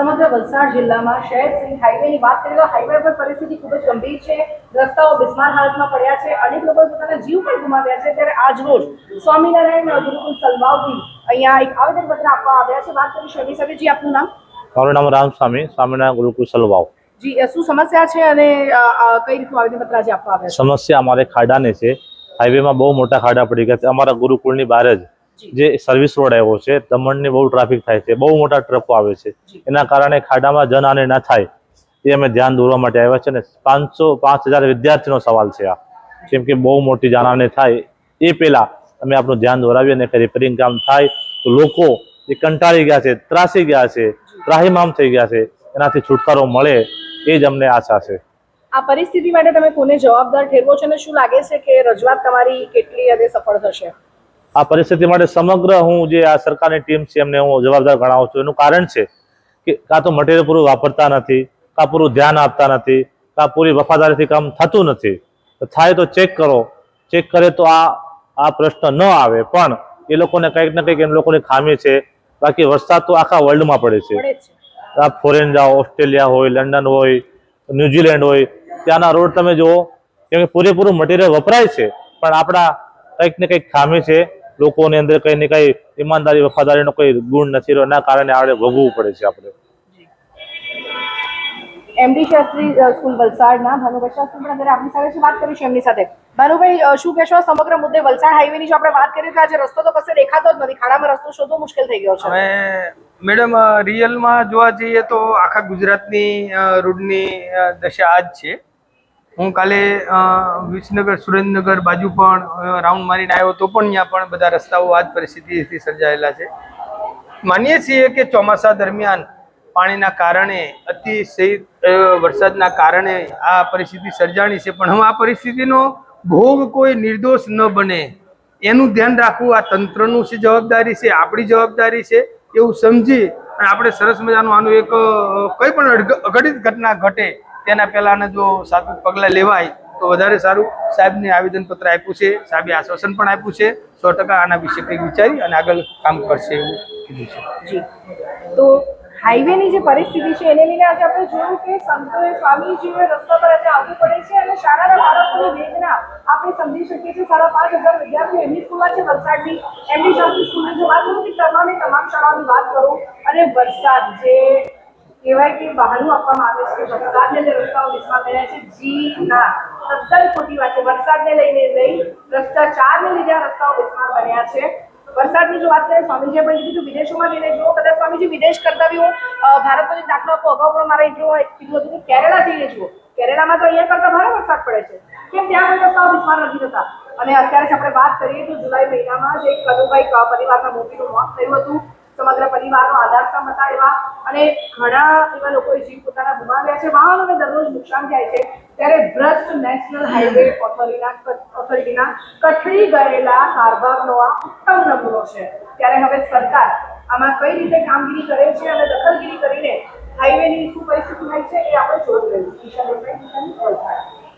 સમગ્ર વલસાડ જિલ્લામાં શહેર સિંહ હાઈવેની વાત કરીએ તો હાઈવે પર પરિસ્થિતિ ખૂબ જ ગંભીર છે. રસ્તાઓ બિસ્માર હાલતમાં પડ્યા છે. અનેક લોકો પોતાના જીવ પણ ગુમાવ્યા છે. ત્યારે આજ રોજ સ્વામિનારાયણ ગુરુકુલ સલવાવથી અહીંયા એક આવેદનપત્ર આપવા આવ્યા છે. વાત કરીશું એની સાથે. જી આપનું નામ? મારું નામ રામસ્વામી સ્વામિનારાયણ ગુરુકુલ સલવાવ જી શું સમસ્યા છે અને કઈ રીતનું આવેદનપત્ર આજે આપવા આવ્યા છે? સમસ્યા અમારે ખાડાની છે. હાઈવેમાં બહુ મોટા ખાડા પડી ગયા છે. અમારા ગુરુકુળની બહાર જ જી. સર્વિસ રોડ આવ્યો છે દમણની બહુ ટ્રાફિક થાય છે બહુ મોટા ટ્રકો આવે છે. એના કારણે ખાડામાં જનહાનિ ના થાય એ અમે ધ્યાન દોરવા માટે આવ્યા છે ને પાંચસો પાંચ હજાર વિદ્યાર્થીનો સવાલ છે આ. કેમ કે બહુ મોટી જાનહાનિ થાય એ પહેલા અમે આપણું ધ્યાન દોરાવીએ અને રિપેરિંગ કામ થાય તો લોકો જે કંટાળી ગયા છે ત્રાસી ગયા છે ત્રાહીમામ થઈ ગયા છે એનાથી છુટકારો મળે એ જ અમને આશા છે. આ પરિસ્થિતિ માટે તમે કોને જવાબદાર ઠેરવો છો અને શું લાગે છે કે રજૂઆત તમારી કેટલી હદે સફળ થશે? આ પરિસ્થિતિ માટે સમગ્ર હું જે આ સરકારની ટીમ છે એમને હું જવાબદાર ગણાવું છું. એનું કારણ છે કે કાં તો મટીરિયલ પૂરું વાપરતા નથી કાં પૂરું ધ્યાન આપતા નથી કાં પૂરી વફાદારીથી કામ થતું નથી. તો થાય તો ચેક કરો. ચેક કરે તો આ આ પ્રશ્ન ન આવે. પણ એ લોકોને કંઈક ને કંઈક એમ લોકોની ખામી છે. બાકી વરસાદ તો આખા વર્લ્ડમાં પડે છે. પડે છે. આપ ફોરેન જાઓ ઓસ્ટ્રેલિયા હોય લંડન હોય ન્યુઝીલેન્ડ હોય ત્યાંના રોડ તમે જુઓ કેમ કે પૂરેપૂરું મટીરિયલ વપરાય છે. પણ આપણા કંઈક ને કંઈક ખામી છે. લોકોની અંદર કઈ ને કંઈ ઈમાનદારી વફાદારીનો કોઈ ગુણ નથી રહ્યો. એના કારણે આપણે ભોગવવું પડે છે આપણે. એમડી શાસ્ત્રી સ્કૂલ સ્કૂલ વલસાડના. ભાનુભાઈ શાસ્ત્રી પણ અત્યારે આપણી સાથે છે. વાત કરીશું એમની સાથે. ભાનુભાઈ શું કહેશો સમગ્ર મુદ્દે વલસાડ હાઈવેની જો આપણે વાત કરીએ તો આજે રસ્તો તો કશે દેખાતો જ નથી. ખાડામાં રસ્તો શોધવો મુશ્કેલ થઈ ગયો છે. મેડમ રિયલમાં જોવા જઈએ તો આખા ગુજરાતની રોડની દશા આ જ છે. હું કાલે વિસનગર, સુરેન્દ્રનગર બાજુ પણ રાઉન્ડ મારીને આવ્યો તો પણ ત્યાં પણ બધા રસ્તાઓ આ જ પરિસ્થિતિથી સર્જાયેલા છે. માનીએ છીએ કે ચોમાસા દરમિયાન પાણીના કારણે, અતિશય વરસાદના કારણે આ પરિસ્થિતિ સર્જાણી છે, પણ હું આ પરિસ્થિતિનો ભોગ કોઈ નિર્દોષ ન બને. એનું ધ્યાન રાખવું આ તંત્રનું છે, જવાબદારી છે, આપણી જવાબદારી છે, એવું સમજી અને આપણે સરસ મજાનું આનું એક કંઈ પણ અઘટિત ઘટના ઘટે તેના પહેલાંને જો સાચું પગલાં લેવાય, તો વધારે સારું. સાહેબને આવેદનપત્ર આપ્યું છે, સાહેબે આશ્વાસન પણ આપ્યું છે. સો ટકા આના વિશે કંઈક વિચારી અને આગળ કામ કરશે એવું કીધું છે. તો હાઈવેની જે પરિસ્થિતિ છે, એને લઈને આજે આપણે જોયું કે સંતોએ સ્વામીજીઓએ રસ્તા પર આજે આવવું પડે છે અને શાળાના બાળકોની વેદના આપણે સમજી શકીએ છીએ. સાડા પાંચ હજાર વિદ્યાર્થીઓ એમની સ્કૂલમાં છે, વલસાડની. એમની શાસ્ત્રી સ્કૂલની જો વાત કરું કે તમામે તમામ શાળાઓની વાત કરું. અને વરસાદ જે કહેવાય કે બહાનું આપવામાં આવે છે. વરસાદને લઈને રસ્તાઓ વિશ્વા થયા છે. જી ના, તદ્દન ખોટી વાત છે. વરસાદને લઈને નહીં ભ્રષ્ટાચારને લીધે આ રસ્તાઓ વિસ્માર બન્યા છે. વરસાદની જો વાત કરીએ, સ્વામીજીએ પણ કીધું વિદેશોમાં જઈને જુઓ, કદાચ સ્વામીજી વિદેશ કરતા બી હું ભારતનો દાખલો આપો, અગાઉ પણ મારા ઇન્ટરવ્યુ કીધું હતું કે કેરેલા જઈને જુઓ. કેરેલામાં તો અહીંયા કરતા ભારે વરસાદ પડે છે. કેમ ત્યાં કોઈ રસ્તાઓ વિસ્માર નથી થતા અને અત્યારે આપણે વાત કરીએ તો જુલાઈ મહિનામાં જે કનુભાઈ પરિવારના મોતીનું મોત થયું હતું. સમગ્ર પરિવારનો આધારસ્તંભ હતા એવા અને ઘણા એવા લોકોએ જીવ પોતાના ગુમાવ્યા છે. વાહનોને દરરોજ નુકસાન થાય છે. ત્યારે ભ્રષ્ટ નેશનલ હાઈવે ઓથોરિટીના ઓથોરિટીના કથળી ગયેલા કારભારનો આ ઉત્તમ નમૂનો છે. ત્યારે હવે સરકાર આમાં કઈ રીતે કામગીરી કરે છે અને દખલગીરી કરીને હાઈવેની શું પરિસ્થિતિ થાય છે એ આપણે જોઈ રહ્યું વલસાડ.